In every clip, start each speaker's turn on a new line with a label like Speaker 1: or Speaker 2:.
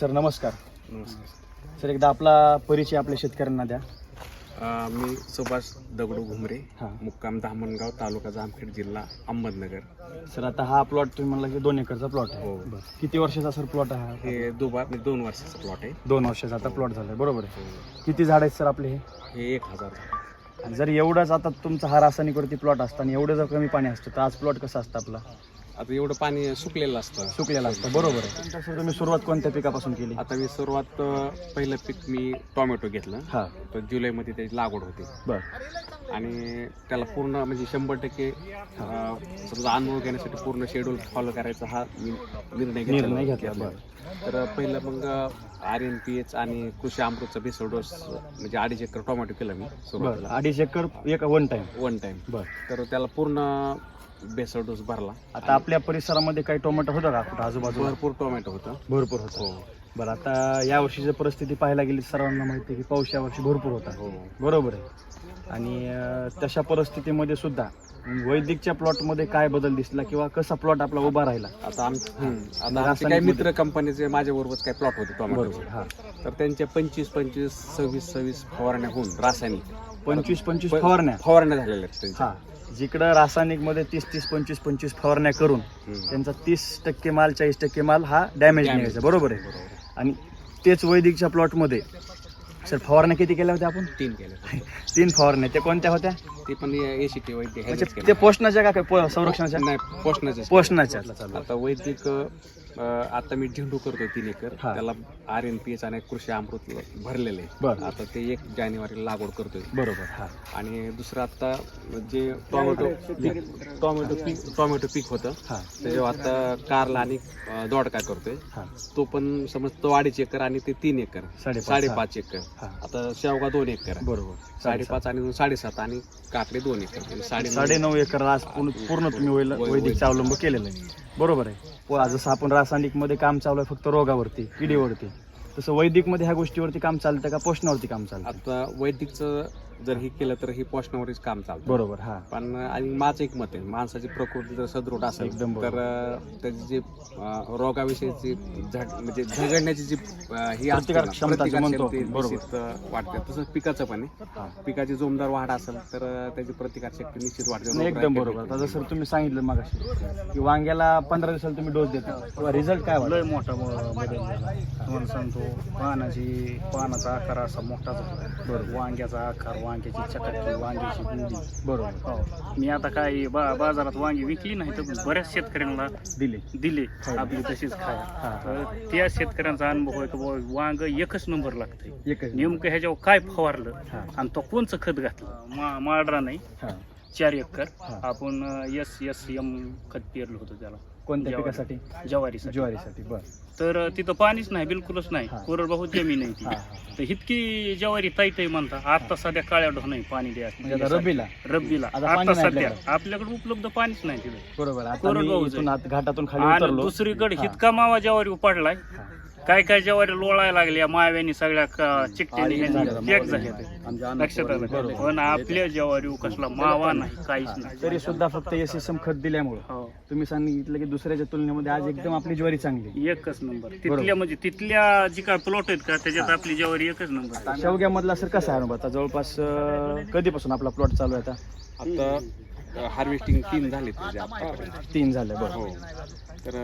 Speaker 1: Sir नमस्कार.
Speaker 2: नमस्कार.
Speaker 1: Sir एकदा आपला परिचय आपल्या शेतकऱ्यांना द्या.
Speaker 2: अ, मी सुभाष दगडू घुमरे
Speaker 1: हां.
Speaker 2: मुक्काम धामणगाव तालुका जामखेड जिल्हा अहमदनगर.
Speaker 1: सर आता हा प्लॉट तुम्ही म्हणला की दोन एकरचा प्लॉट आहे.
Speaker 2: हो.
Speaker 1: बरं. किती वर्षाचा सर प्लॉट आहे हा?
Speaker 2: हे दुबा दोन वर्षाचा प्लॉट आहे.
Speaker 1: दोन वर्षाचा आता प्लॉट झालाय. बरोबर आहे. किती झाड आहेत सर आपले हे?
Speaker 2: हे एक हजार.
Speaker 1: आणि जर एवढाच आता तुमचा हा रासायनिकवरती प्लॉट असता आणि एवढं जर कमी पाणी असतं तर आज प्लॉट कसा असतं आपला?
Speaker 2: आता एवढं पाणी सुकलेलं असतं.
Speaker 1: सुकलेला असतं बरोबर आहे. तुम्ही सुरुवात कोणत्या पिकापासून केली?
Speaker 2: आता मी सुरुवात अ, पहिलं पीक मी टोमॅटो घेतलं.
Speaker 1: हा.
Speaker 2: तर जुलैमध्ये त्याची लागवड होती.
Speaker 1: बर.
Speaker 2: आणि त्याला पूर्ण म्हणजे शंभर टक्के अ, समजा अनुभव घेण्यासाठी पूर्ण शेड्यूल फॉलो करायचा हा मी निर्णय घेतलेला
Speaker 1: निर्णय घेतला
Speaker 2: तर पहिलं मग आर एन पी एच आणि कृषी अमृतचा बेसळ डोस म्हणजे अडीच एकर टोमॅटो केला मी
Speaker 1: बरं
Speaker 2: सुरुवातीला
Speaker 1: अडीच एकर एक वन टाइम
Speaker 2: वन टाइम
Speaker 1: बर.
Speaker 2: तर त्याला पूर्ण बेसळ डोस भरला.
Speaker 1: आता आपल्या परिसरामध्ये काही टोमॅटो होतं का? कुठं आजूबाजूला?
Speaker 2: भरपूर टोमॅटो होतं.
Speaker 1: भरपूर होतं.
Speaker 2: हो.
Speaker 1: बरं आता या वर्षीची परिस्थिती पाहायला गेली सर्वांना माहिती आहे की पाऊस या वर्षी भरपूर होता.
Speaker 2: हो.
Speaker 1: बरोबर आहे. आणि अं, तशा परिस्थितीमध्ये सुद्धा वैदिकच्या प्लॉटमध्ये काय बदल दिसला किंवा कसा प्लॉट आपला उभा राहिला?
Speaker 2: आता आम हम्म. आता आमचे
Speaker 1: रासायनिक
Speaker 2: काही मित्र कंपनीचे माझ्या बरोबर काही प्लॉट होते
Speaker 1: बरोबर हा.
Speaker 2: तर त्यांच्या पंचवीस पंचवीस सव्वीस सव्वीस फवारण्या होऊन रासायनिक.
Speaker 1: पंचवीस पंचवीस फवारण्या?
Speaker 2: फवारण्या झालेल्या आहेत त्यांच्या.
Speaker 1: हा. जिकडं रासायनिकमध्ये तीस तीस पंचवीस पंचवीस फवारण्या करून. त्यांचा तीस टक्के माल चाळीस टक्के माल हा डॅमेज. निघायचा बरोबर आहे आणि तेच वैदिकच्या प्लॉटमध्ये सर फवारण्या किती केल्या होत्या आपण?
Speaker 2: तीन केले
Speaker 1: तीन फवारण्या. त्या कोणत्या होत्या?
Speaker 2: ते पण एसी टी वैद्य
Speaker 1: म्हणजे ते. पोषणाच्या का काय? पो- संरक्षणाच्या?
Speaker 2: नाही पोषणाचे
Speaker 1: पोषणाच्या.
Speaker 2: आता वैदिक अं, आता मी झेंडू करतोय तीन एकर.
Speaker 1: हा.
Speaker 2: त्याला आर एन पी एच आणि कृषी अमृत भरलेले
Speaker 1: बरं.
Speaker 2: आता ते एक जानेवारी लागवड करतोय.
Speaker 1: बरोबर हा.
Speaker 2: आणि दुसरं आता जे टोमॅटो पीक टोमॅटो पीक टोमॅटो पीक होतं
Speaker 1: हा.
Speaker 2: त्याच्यावर आता कारला आणि दोडका करतोय.
Speaker 1: हा.
Speaker 2: तो पण समज तो अडीच एकर आणि ते तीन एकर.
Speaker 1: साडेपाच
Speaker 2: साडेपाच एकर. आता शेवगा दोन एकर आहे.
Speaker 1: बरोबर.
Speaker 2: साडेपाच आणि साडेसात आणि काकडे दोन एकर. म्हणजे साडे
Speaker 1: साडे नऊ एकर आज पूर्ण पूर्ण तुम्ही वैल- वैदिकचा अवलंब केलेला आहे. बरोबर आहे. व जसं आपण रासायनिकमध्ये काम चालू आहे फक्त रोगावरती किडीवरती. तसं वैदिकमध्ये ह्या गोष्टीवरती काम चालतं का पोषणावरती काम चालतं?
Speaker 2: आता वैदिकचं जर हे केलं तर हे पोषणावरच काम चालतं.
Speaker 1: बरोबर हा.
Speaker 2: पण आणि माझं एक मत आहे माणसाची प्रकृती जर सदृढ असेल
Speaker 1: एकदम.
Speaker 2: तर त्याची जी अं, रोगाविषयीची झड म्हणजे झगडण्याची जी अं, ही असते
Speaker 1: प्रतिकारक
Speaker 2: ना,
Speaker 1: क्षमता जी म्हणतो
Speaker 2: प्रतिकारशक्ती
Speaker 1: आपण, बरोबर.
Speaker 2: निश्चित, अं, वाढते. तसंच पिकाचं पण आहे.
Speaker 1: हा.
Speaker 2: पिकाची जोमदार वाढ असेल तर अं, त्याची प्रतिकारशक्ती निश्चित वाढते.
Speaker 1: नाही, एकदम बरोबर. आता जसं तुम्ही सांगितलं मग की वांग्याला पंधरा दिवसाला तुम्ही डोस देता. किंवा रिझल्ट काय वाटतं?
Speaker 3: लय मोठा ब- बदल झाला. तुम्हाला सांगतो पानाची पानाचा आकार असा
Speaker 1: बरोबर.
Speaker 3: वांग्याचा आकार वांग्याची चकाकी वांग्याची बुंदी.
Speaker 1: बरोबर.
Speaker 3: हो मी आता काय बा बाजारात वांगी विकली नाही तर बऱ्याच शेतकऱ्यांना
Speaker 1: दिले.
Speaker 3: दिले.
Speaker 1: खायला.
Speaker 3: आपली तशीच
Speaker 1: हा,
Speaker 3: खाया.
Speaker 1: हा.
Speaker 3: तर त्या शेतकऱ्यांचा अनुभव आहे की बुवा वांग एकच नंबर लागतंय.
Speaker 1: एकच
Speaker 3: नेमकं ह्याच्यावर काय फवारलं
Speaker 1: हा.
Speaker 3: आणि तो कोणचं खत घातलं? मा माडरा नाही.
Speaker 1: हा.
Speaker 3: चार एकर.
Speaker 1: हा.
Speaker 3: आपण एस एस एम खत पेरलं होतं त्याला.
Speaker 1: कोणत्या
Speaker 3: ज्वारी.
Speaker 1: पिकासाठी?
Speaker 3: ज्वारीसाठी.
Speaker 1: ज्वारीसाठी बर.
Speaker 3: तर तिथं पाणीच नाही बिलकुलच नाही.
Speaker 1: हा.
Speaker 3: कोरडवाहू जमीन आहे ती.
Speaker 1: हा
Speaker 3: तर इतकी ज्वारी ताईत आहे म्हणता. आता सध्या काळ्या ढो नाही पाणी द्या.
Speaker 1: म्हणजे आता रब्बीला?
Speaker 3: रब्बीला.
Speaker 1: आता पाणी
Speaker 3: आता
Speaker 1: नाही
Speaker 3: सध्या
Speaker 1: आपल्याकडे.
Speaker 3: आपल्याकडे उपलब्ध पाणीच नाही तिथे.
Speaker 1: बरोबर. आता मी इथून आत घाटातून खाली
Speaker 3: आणि
Speaker 1: उतरलो.
Speaker 3: दुसरीकडे
Speaker 1: हा.
Speaker 3: इतका मावा ज्वारी उपाडलाय.
Speaker 1: हा.
Speaker 3: काय काय ज्वारी लोळायला लागल्या माव्यानी सगळ्या क- चिकट्यानी
Speaker 1: आणि
Speaker 3: ह्यानी
Speaker 1: झालं,
Speaker 3: पॅक झाल्या.
Speaker 1: आमच्या
Speaker 3: लक्षात आलं
Speaker 1: बरोबर.
Speaker 3: पण आपल्या ज्वारी कसला मावा नाही काहीच नाही.
Speaker 1: तरी सुद्धा फक्त एस एस एम खत दिल्यामुळं.
Speaker 3: हो.
Speaker 1: तुम्ही सांगितलं की दुसऱ्याच्या तुलनेमध्ये आज एकदम आपली ज्वारी चांगली.
Speaker 3: एकच नंबर. तिथल्या म्हणजे तिथल्या जी काय प्लॉट आहेत का त्याच्यात आपली ज्वारी एकच नंबर
Speaker 1: शेवग्यामधला सर कसा आहे अनुभव? आता जवळपास अं, कधीपासून आपला प्लॉट चालू आहे आता?
Speaker 2: आता हार्वेस्टिंग तीन झाले आतापर्यंत
Speaker 1: तीन झाले बरं.
Speaker 2: हो. तर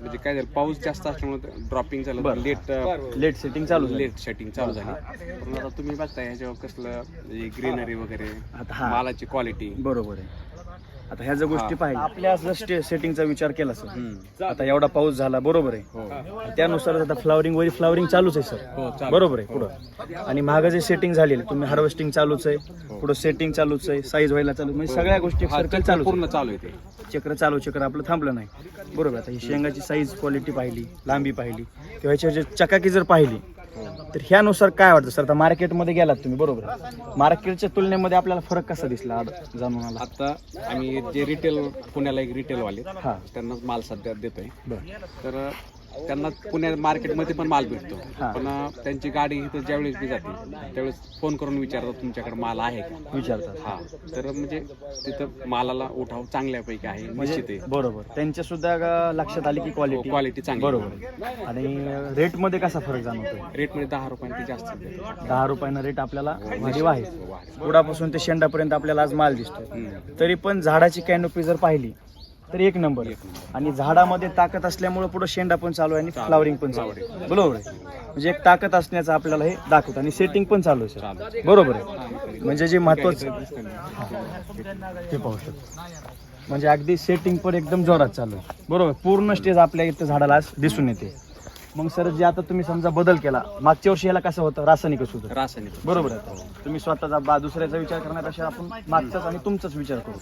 Speaker 2: म्हणजे काय झालं पाऊस जास्त असल्यामुळे ड्रॉपिंग झालं
Speaker 1: बरं.
Speaker 2: लेट
Speaker 1: लेट सेटिंग चालू झाली.
Speaker 2: लेट सेटिंग चालू झाली. पण आता तुम्ही बघताय ह्याच्यावर कसलं ग्रीनरी वगैरे
Speaker 1: आता हा.
Speaker 2: मालाची क्वालिटी
Speaker 1: बरोबर आहे. आता ह्या ज्या गोष्टी
Speaker 2: हा.
Speaker 1: पाहिजे आपल्या जर सेटिंगचा विचार केला सर. आता एवढा पाऊस झाला बरोबर आहे.
Speaker 2: हो.
Speaker 1: त्यानुसार आता फ्लावरिंग वरी फ्लावरिंग चालूच आहे सर.
Speaker 2: हो.
Speaker 1: बरोबर आहे पुढं. आणि महाग जे सेटिंग झालेली तुम्ही हार्वेस्टिंग चालूच आहे पुढं सेटिंग चालूच आहे साईज व्हायला चालू म्हणजे सगळ्या गोष्टी
Speaker 2: हा,
Speaker 1: सर्कल चालू
Speaker 2: पूर्ण चालू आहे
Speaker 1: चक्र चालू चक्र आपलं थांबलं नाही. बरोबर आहे. आता ही शेंगाची साईज क्वालिटी पाहिली लांबी पाहिली किंवा ह्याची चकाकी जर पाहिली तर ह्यानुसार काय वाटतं? सर आता मार्केटमध्ये गेलात तुम्ही बरोबर. मार्केटच्या तुलनेमध्ये आपल्याला फरक कसा दिसला जाणून आला?
Speaker 2: आता आम्ही जे रिटेल पुण्याला एक रिटेल वाले
Speaker 1: हा.
Speaker 2: त्यांना माल सध्या देतोय.
Speaker 1: बरं.
Speaker 2: तर त्यांना पुण्या मार्केटमध्ये पण माल भेटतो.
Speaker 1: हा.
Speaker 2: पण अं, त्यांची गाडी इथं ज्यावेळेस बी जाते त्यावेळेस फोन करून विचारतात तुमच्याकडे माल आहे का?
Speaker 1: विचारतात.
Speaker 2: हा. तर म्हणजे तिथं मालाला उठाव चांगल्यापैकी आहे निश्चित आहे.
Speaker 1: बरोबर. त्यांच्या सुद्धा ग- लक्षात आली की क्वालिटी
Speaker 2: क्वालिटी चांगली
Speaker 1: बरोबर. आणि रेटमध्ये कसा फरक जाणवतोय?
Speaker 2: रेटमध्ये दहा रुपयांनी ते जास्त.
Speaker 1: दहा रुपयानं रेट आपल्याला वाढीव आहे
Speaker 2: वाढ.
Speaker 1: ते शेंडापर्यंत आपल्याला आज माल
Speaker 2: हम्म.
Speaker 1: तरी पण झाडाची कॅनोपी जर पाहिली तर एक नंबर.
Speaker 2: एक नंबर.
Speaker 1: आणि झाडामध्ये ताकद असल्यामुळे पुढे शेंडा पण चालू आहे आणि
Speaker 2: चालू.
Speaker 1: फ्लावरिंग पण चालू आहे. बरोबर आहे. म्हणजे एक ताकद असण्याचं आपल्याला हे दाखवतं आणि सेटिंग पण चालू आहे
Speaker 2: चालू.
Speaker 1: सर बरोबर आहे. म्हणजे जे महत्वाचं
Speaker 2: दिसतं ना.
Speaker 1: ते पाहू शकतो. म्हणजे अगदी सेटिंग पण एकदम जोरात चालू आहे. बरोबर. पूर्ण स्टेज आपल्या इथं झाडाला आज दिसून येते. मग सर जे आता तुम्ही समजा बदल केला मागच्या वर्षी याला कसं होतं? रासायनिकच होतं
Speaker 2: रासायनिक
Speaker 1: बरोबर आहे. तुम्ही स्वतःचा बा दुसऱ्याचा विचार करण्यापेक्षा आपण मागचाच आणि तुमचाच विचार करू.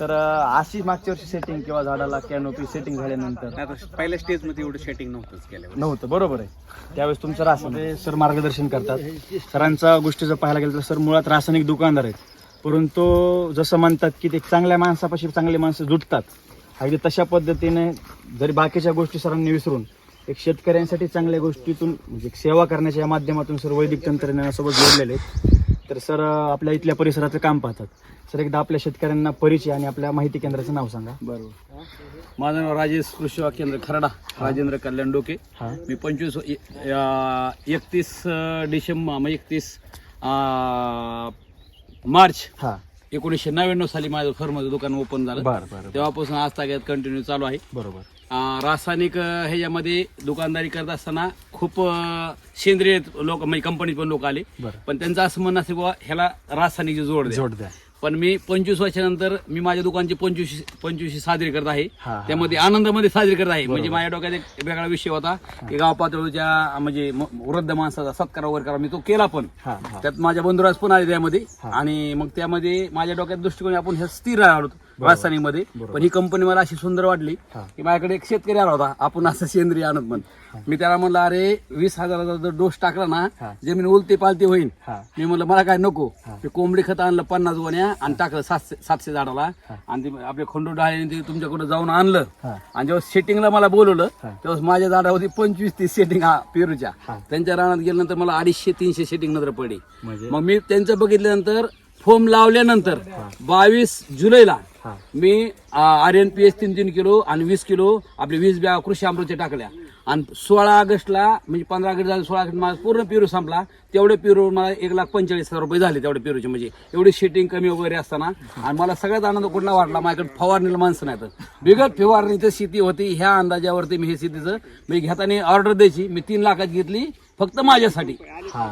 Speaker 1: तर अशी मागच्या वर्षी सेटिंग किंवा झाडाला कॅनोपी सेटिंग झाल्यानंतर?
Speaker 2: आता पहिल्या स्टेजमध्ये एवढं सेटिंग नव्हतंच केलं
Speaker 1: नव्हतं. बरोबर आहे. त्यावेळेस तुमचं रासायनिक सर मार्गदर्शन करतात. सरांचा गोष्टी जर पाहायला गेलं तर सर मुळात रासायनिक दुकानदार आहेत. परंतु जसं म्हणतात की ते चांगल्या माणसापाशी चांगले माणसं जुटतात. अगदी तशा पद्धतीने जरी बाकीच्या गोष्टी सरांनी विसरून एक शेतकऱ्यांसाठी चांगल्या गोष्टीतून म्हणजे एक सेवा करण्याच्या या माध्यमातून सर वैदिक तंत्रज्ञानासोबत जोडलेले आहेत. तर सर आपल्या इथल्या परिसराचं काम पाहतात. सर एकदा आपल्या शेतकऱ्यांना परिचय आणि आपल्या माहिती केंद्राचं नाव सांगा.
Speaker 4: बरोबर. माझं नाव राजेश कृषी केंद्र खरडा राजेंद्र कल्याण डोके.
Speaker 1: हां.
Speaker 4: मी पंचवीस एकतीस डिसेंबर एकतीस मार्च
Speaker 1: हां.
Speaker 4: एकोणीसशे नव्याण्णव साली माझं फर्मचं दुकान ओपन झालं.
Speaker 1: बरं बरं
Speaker 4: तेव्हापासून आज ताग्यात कंटिन्यू चालू आहे.
Speaker 1: बरोबर.
Speaker 4: अं, रासायनिक अं, ह्याच्यामध्ये दुकानदारी करत असताना खूप अं, सेंद्रिय लोक म्हणजे कंपनीत पण लोक आले.
Speaker 1: बरं.
Speaker 4: पण त्यांचं असं म्हणणं असं बाबा ह्याला रासायनिकची जोड द्या.
Speaker 1: जोड द्या.
Speaker 4: पण मी पंचवीस वर्षानंतर मी माझ्या दुकानची पंचवीस पंचवीसशे साजरी करत आहे. त्यामध्ये आनंदामध्ये साजरी करत आहे. म्हणजे माझ्या डोक्यात एक वेगळा विषय होता की गाव पातळीच्या म्हणजे वृद्ध माणसाचा सत्कार वगैरे करा. मी तो केला पण. त्यात माझ्या बंधुराज पण आले त्यामध्ये. आणि मग त्यामध्ये माझ्या डोक्यात दृष्टिकोन आपण हे स्थिर आलो राजस्थानी मध्ये
Speaker 1: बरोबर.
Speaker 4: पण ही कंपनी मला अशी सुंदर वाटली. की माझ्याकडे एक शेतकरी आला होता. आपण असं सेंद्रिय आणत म्हण. मी त्याला म्हणलं अरे वीस हजाराचा जर डोस टाकला ना. जमीन उलती पालती होईल मी म्हणलं मला काय नको. ते कोंबडी खत आणलं पन्नास गोण्या आणि टाकलं सातशे सातशे झाडाला. आणि ते आपले खंडू डाळे ते तुमच्याकडे जाऊन आणलं. आणि जेव्हा सेटिंगला मला बोलवलं. तेव्हा माझ्या झाडावरती पंचवीस तीस सेटिंग हा पेरूच्या. त्यांच्या रानात गेल्यानंतर मला अडीचशे तीनशे सेटिंग नंतर पडली.
Speaker 1: म्हणजे?
Speaker 4: मग मी त्यांचं बघितल्यानंतर फोम लावल्यानंतर बावीस जुलैला मी आर एन पी एस तीन तीन किलो आणि वीस किलो आपले वीस बॅग कृषी अमृतच्या टाकल्या. आणि सोळा ऑगस्टला म्हणजे पंधरा ऑगस्ट झाले सोळा ऑगस्ट माझा पूर्ण पेरू संपला. तेवढे पेरू मला एक लाख पंचेचाळीस हजार रुपये झाले तेवढे पेरूचे. म्हणजे एवढी शेटिंग कमी वगैरे असताना. आणि मला सगळ्यात आनंद कुठला वाटला? माझ्याकडे फवारणीला माणसं नाही तर बिगट फवारणीचं शेती होती. ह्या अंदाजावरती मी हे शेतीचं मी घेताना ऑर्डर द्यायची. मी तीन लाखात घेतली फक्त माझ्यासाठी.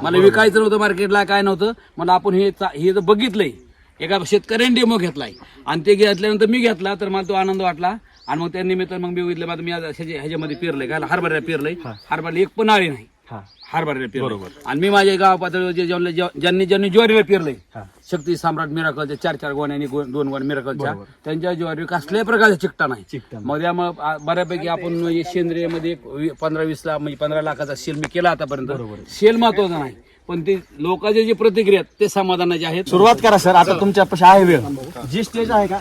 Speaker 4: मला विकायचं नव्हतं मार्केटला काय नव्हतं. मला आपण हे हे जर बघितलंय. एका शेतकऱ्याने डेमो घेतलाय. आणि ते घेतल्यानंतर मी घेतला तर मला तो आनंद वाटला. आणि मग त्या निमित्त मग मी बघितलं माझं मी आज ह्याच्या- ह्याच्यामध्ये पेरलंय काय हरभऱ्या पेरलंय. हरभऱ्याला एक पण आळी नाही.
Speaker 1: हां.
Speaker 4: हरभऱ्याला पेरलं आणि मी माझ्या गाव पातळीवर जे ज्यांना- ज्यांनी ज्यांनी ज्वारीला पेरलंय
Speaker 1: हां.
Speaker 4: शक्ती सम्राट मिराकलच्या चार चार गोण्यांनी गो- दोन गोण्या मिराकलच्या त्यांच्या ज्वारी कसल्याही प्रकारचा चिकटा नाही. मग त्यामुळे आ- बऱ्यापैकी आपण सेंद्रियमध्ये एक वी- पंधरा वीस लाख म्हणजे पंधरा लाखाचा सेल मी केला आतापर्यंत. सेल महत्त्वाचा नाही. पण ते लोकांचे जे प्रतिक्रिया आहेत ते समाधानाचे आहेत.
Speaker 1: सुरुवात करा सर. आता तुमच्या आहे वेळ. जी स्टेज आहे का?